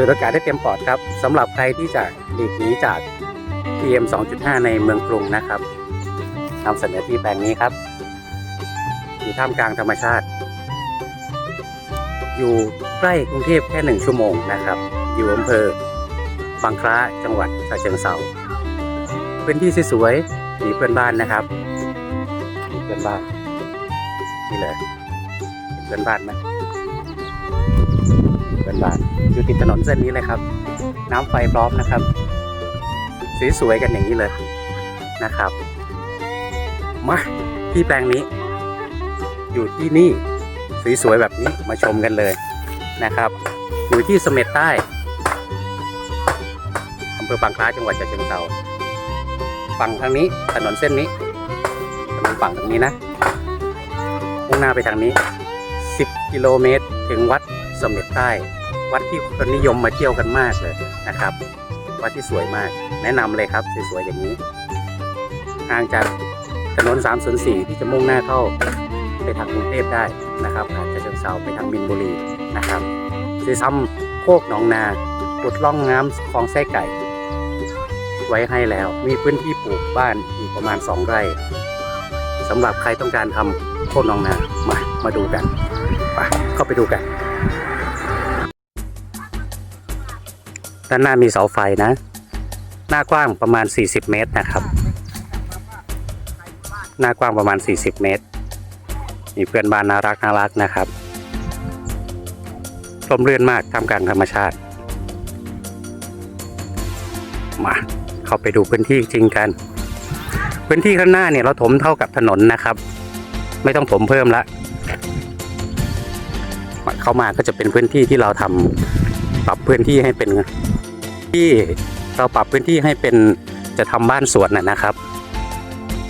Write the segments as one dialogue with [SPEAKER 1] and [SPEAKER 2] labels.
[SPEAKER 1] สูดอากาศได้เต็มปอดครับสำหรับใครที่จะหลีกหนีจาก PM 2.5 ในเมืองกรุงนะครับนำเสนอที่แปลงนี้ครับ อยู่ท่ามกลางธรรมชาติ อยู่ใกล้กรุงเทพแค่หนึ่งชั่วโมงนะครับ อยู่อำเภอบางคล้าจังหวัดฉะเชิงเทราพื้นที่สวยๆมีเพื่อนบ้านนะครับมีเพื่อนบ้านนี่เลยเห็นเพื่อนบ้านไหมเพื่อนบ้าน อยู่ติดถนนเส้นนี้เลยครับ น้ำไฟพร้อมนะครับ สวยๆกันอย่างนี้เลยนะครับมาที่แปลงนี้ อยู่ที่นี่สวยๆแบบนี้มาชมกันเลยนะครับ อยู่ที่สม็ดใต้อำเภอบางคล้าจังหวัดฉะเชิงเทราฝั่งทางนี้ถนนเส้นนี้ถนนฝั่งทางนี้นะมุ่งหน้าไปทางนี้ 10 กิโลเมตร ถึงวัดสม็ดใต้ วัดที่คนนิยมมาเที่ยวกันมากเลยนะครับ วัดที่สวยมาก แนะนำเลยครับสวยๆอย่างนี้ห่างจากถนน304ที่จะมุ่งหน้าเข้าไปทางกรุงเทพได้นะครับอาจจะเชิงเซาไปทางมินบุรีนะครับซีซ้ำโคกหนองนาปุดล่องน้ำคลองไส้ไก่ ไว้ให้แล้ว มีพื้นที่ปลูกบ้านอีกประมาณ 2 ไร่สำหรับใครต้องการทำโคกหนองนามามาดูกันไปเข้าไปดูกัน ด้านหน้ามีเสาไฟนะ หน้ากว้างประมาณ 40 เมตรนะครับ หน้ากว้างประมาณ 40 เมตร มีเพื่อนบ้านน่ารักน่ารักนะครับร่มเรื่นมากท่ามกลางธรรมชาติ มาเข้าไปดูพื้นที่จริงกัน พื้นที่ข้างหน้าเนี่ยเราถมเท่ากับถนนนะครับ ไม่ต้องถมเพิ่มละเข้ามาก็จะเป็นพื้นที่ที่เราทำปรับพื้นที่ให้เป็น ที่เราปรับพื้นที่ให้เป็นจะทำบ้านสวนนะนะครับ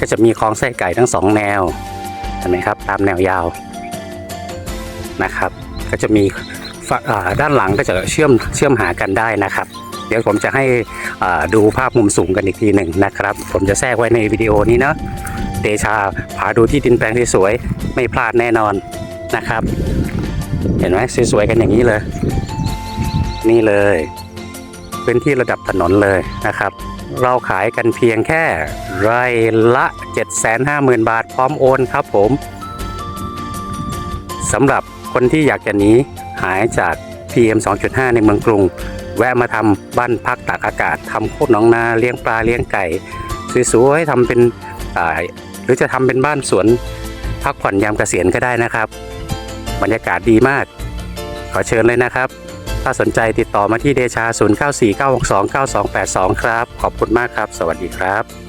[SPEAKER 1] ก็จะมีคลองไส้ไก่ทั้งสองแนวเห็นไหมครับ ตามแนวยาวนะครับ ก็จะมีด้านหลังก็จะเชื่อมเชื่อมหากันได้นะครับ เดี๋ยวผมจะให้ดูภาพมุมสูงกันอีกทีหนึ่งนะครับ ผมจะแทรกไว้ในวิดีโอนี้เนาะเดชาพาดูที่ดินแปลงที่สวยไม่พลาดแน่นอนนะครับ เห็นไหมสวยๆกันอย่างนี้เลย นี่เลย พื้นที่ระดับถนนเลยนะครับ เราขายกันเพียงแค่ไร่ละ 750,000 บาทพร้อมโอนครับผมสำหรับคนที่อยากจะหนีหายจาก PM 2.5 ในเมืองกรุง แวะมาทำบ้านพักตากอากาศทำโคตรหนองนาเลี้ยงปลาเลี้ยงไก่สวยๆทำเป็นหรือจะทำเป็นบ้านสวนพักผ่อนยามเกษียณก็ได้นะครับ บรรยากาศดีมาก ขอเชิญเลยนะครับ ถ้าสนใจติดต่อมาที่เดชา 0949629282 ครับ ขอบคุณมากครับ สวัสดีครับ